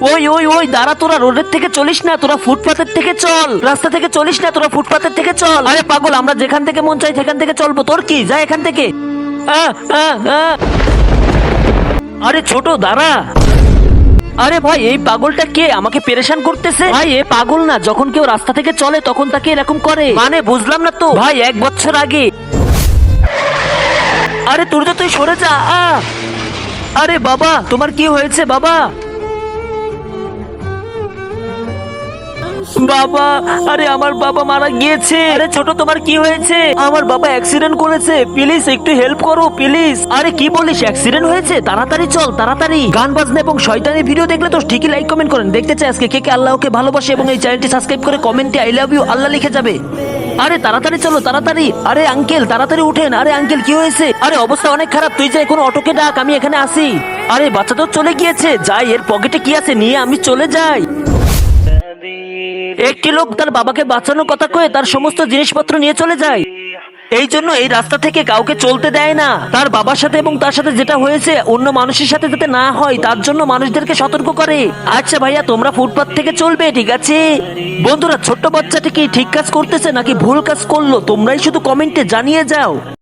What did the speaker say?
ওই ওই ওই দাঁড়া তোরা রোডের থেকে চলিস না তোরা ফুটপাতের থেকে চল। রাস্তা থেকে চলিস না তোরা ফুটপাতের থেকে চল। আরে পাগল আমরা যেখান থেকে মন চাই সেখান থেকে চলবো। তোর কি? যা এখান থেকে। আহ, আহ, আহ। আরে ছোট দাঁড়া। আরে ভাই এই পাগলটা কে? আমাকে পেরেশান করতেছে? ভাই এ পাগল না। যখন কেউ রাস্তা থেকে চলে তখন তাকে এরকম করে। মানে বুঝলাম না তো। ভাই এক বছর আগে। আরে তোর তো তুই সরে যা! আরে বাবা তোমার কি হয়েছে বাবা? বাবা, আরে আমার বাবা মারা গিয়েছে। আরে ছোট, তোমার কি হয়েছে? আমার বাবা অ্যাক্সিডেন্ট করেছে। প্লিজ একটু হেল্প করো প্লিজ আরে কি বলিস অ্যাক্সিডেন্ট হয়েছে? তাড়াতাড়ি চল, তাড়াতাড়ি। গান বাজনা এবং শয়তানি ভিডিও দেখলে তো ঠিকই লাইক কমেন্ট করেন। দেখতে চাই আজকে কে কে আল্লাহকে ভালোবাসে এবং এই চ্যানেলটি সাবস্ক্রাইব করে কমেন্টে আই লাভ ইউ আল্লাহ লিখে যাবে। আরে তাড়াতাড়ি চলো, তাড়াতাড়ি। আরে আঙ্কেল তাড়াতাড়ি উঠেন। আরে আঙ্কেল কি হয়েছে? আরে অবস্থা অনেক খারাপ। তুই যাই কোনো অটোকে ডাক, আমি এখানে আসি। আরে বাচ্চা তো চলে গিয়েছে। যাই, এর পকেটে কি আছে? নিয়ে আমি চলে যাই। একটি লোক তার বাবাকে বাঁচানোর কথা কয়ে তার সমস্ত জিনিসপত্র নিয়ে চলে যায়। এই জন্য এই রাস্তা থেকে কাউকে চলতে দেয় না। তার বাবার সাথে এবং তার সাথে যেটা হয়েছে, অন্য মানুষের সাথে যাতে না হয়, তার জন্য মানুষদেরকে সতর্ক করে। আচ্ছা ভাইয়া, তোমরা ফুটপাত থেকে চলবে, ঠিক আছে? বন্ধুরা, ছোট্ট বাচ্চাটি কি ঠিক কাজ করতেছে নাকি ভুল কাজ করল? তোমরাই শুধু কমেন্টে জানিয়ে যাও।